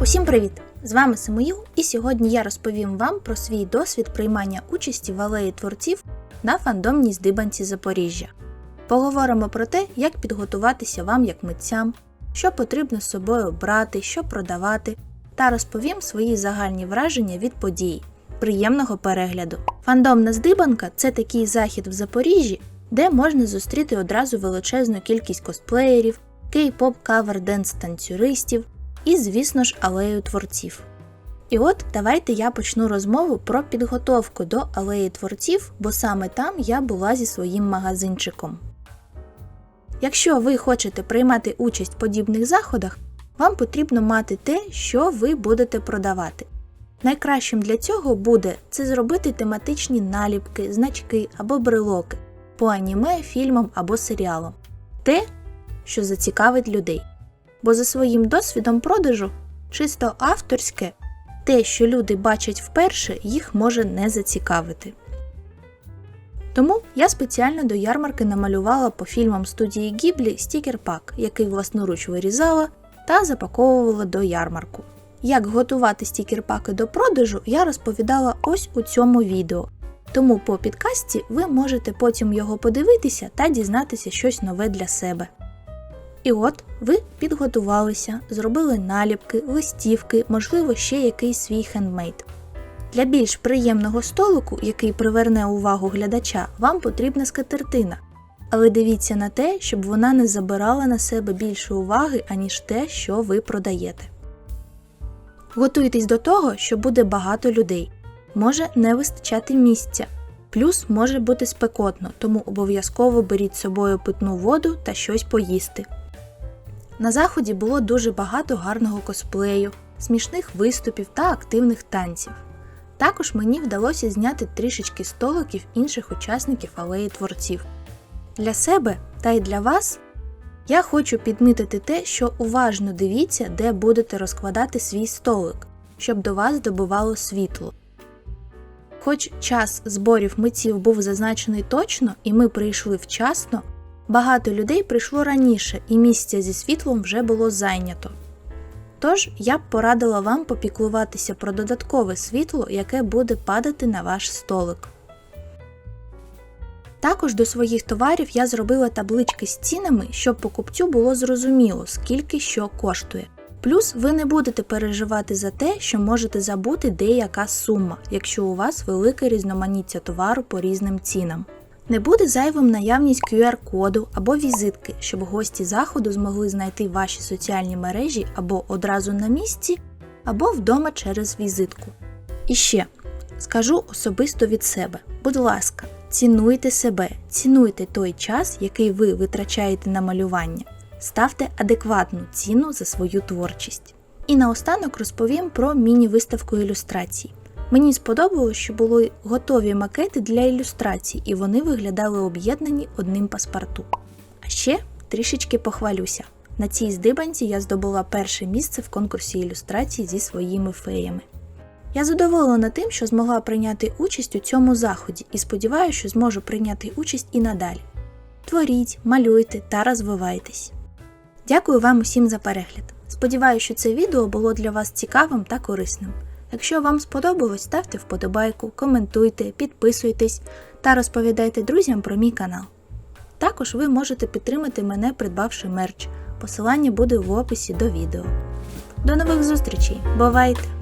Усім привіт! З вами Самуїл, і сьогодні я розповім вам про свій досвід приймання участі в алеї творців на фандомній здибанці Запоріжжя. Поговоримо про те, як підготуватися вам як митцям, що потрібно з собою брати, що продавати, та розповім свої загальні враження від події. Приємного перегляду! Фандомна здибанка це такий захід в Запоріжжі, де можна зустріти одразу величезну кількість косплеєрів, кей-поп кавер денс танцюристів і, звісно ж, алею творців. І от давайте я почну розмову про підготовку до алеї творців, бо саме там я була зі своїм магазинчиком. Якщо ви хочете приймати участь в подібних заходах, вам потрібно мати те, що ви будете продавати. Найкращим для цього буде це зробити тематичні наліпки, значки або брелоки по аніме, фільмам або серіалам. Те, що зацікавить людей. Бо за своїм досвідом продажу, чисто авторське, те, що люди бачать вперше, їх може не зацікавити. Тому я спеціально до ярмарки намалювала по фільмам студії Гіблі стікер-пак, який власноруч вирізала та запаковувала до ярмарку. Як готувати стікер-паки до продажу, я розповідала ось у цьому відео. Тому по підкасті ви можете потім його подивитися та дізнатися щось нове для себе. І от ви підготувалися, зробили наліпки, листівки, можливо, ще якийсь свій хендмейд. Для більш приємного столику, який приверне увагу глядача, вам потрібна скатертина. Але дивіться на те, щоб вона не забирала на себе більше уваги, аніж те, що ви продаєте. Готуйтесь до того, що буде багато людей. Може не вистачати місця. Плюс може бути спекотно, тому обов'язково беріть з собою питну воду та щось поїсти. На заході було дуже багато гарного косплею, смішних виступів та активних танців. Також мені вдалося зняти трішечки столиків інших учасників алеї творців. Для себе та й для вас я хочу підмітити те, що уважно дивіться, де будете розкладати свій столик, щоб до вас добивало світло. Хоч час зборів митців був зазначений точно, і ми прийшли вчасно, багато людей прийшло раніше, і місця зі світлом вже було зайнято. Тож я б порадила вам попіклуватися про додаткове світло, яке буде падати на ваш столик. Також до своїх товарів я зробила таблички з цінами, щоб покупцю було зрозуміло, скільки що коштує. Плюс ви не будете переживати за те, що можете забути деяка сума, якщо у вас велике різноманіття товару по різним цінам. Не буде зайвим наявність QR-коду або візитки, щоб гості заходу змогли знайти ваші соціальні мережі або одразу на місці, або вдома через візитку. І ще скажу особисто від себе: будь ласка, цінуйте себе, цінуйте той час, який ви витрачаєте на малювання, ставте адекватну ціну за свою творчість. І наостанок розповім про міні-виставку ілюстрацій. Мені сподобалось, що були готові макети для ілюстрацій, і вони виглядали об'єднані одним паспорту. А ще трішечки похвалюся. На цій здибанці я здобула перше місце в конкурсі ілюстрацій зі своїми феями. Я задоволена тим, що змогла прийняти участь у цьому заході і сподіваюся, що зможу прийняти участь і надалі. Творіть, малюйте та розвивайтесь. Дякую вам усім за перегляд. Сподіваюся, що це відео було для вас цікавим та корисним. Якщо вам сподобалось, ставте вподобайку, коментуйте, підписуйтесь та розповідайте друзям про мій канал. Також ви можете підтримати мене, придбавши мерч. Посилання буде в описі до відео. До нових зустрічей! Бувайте!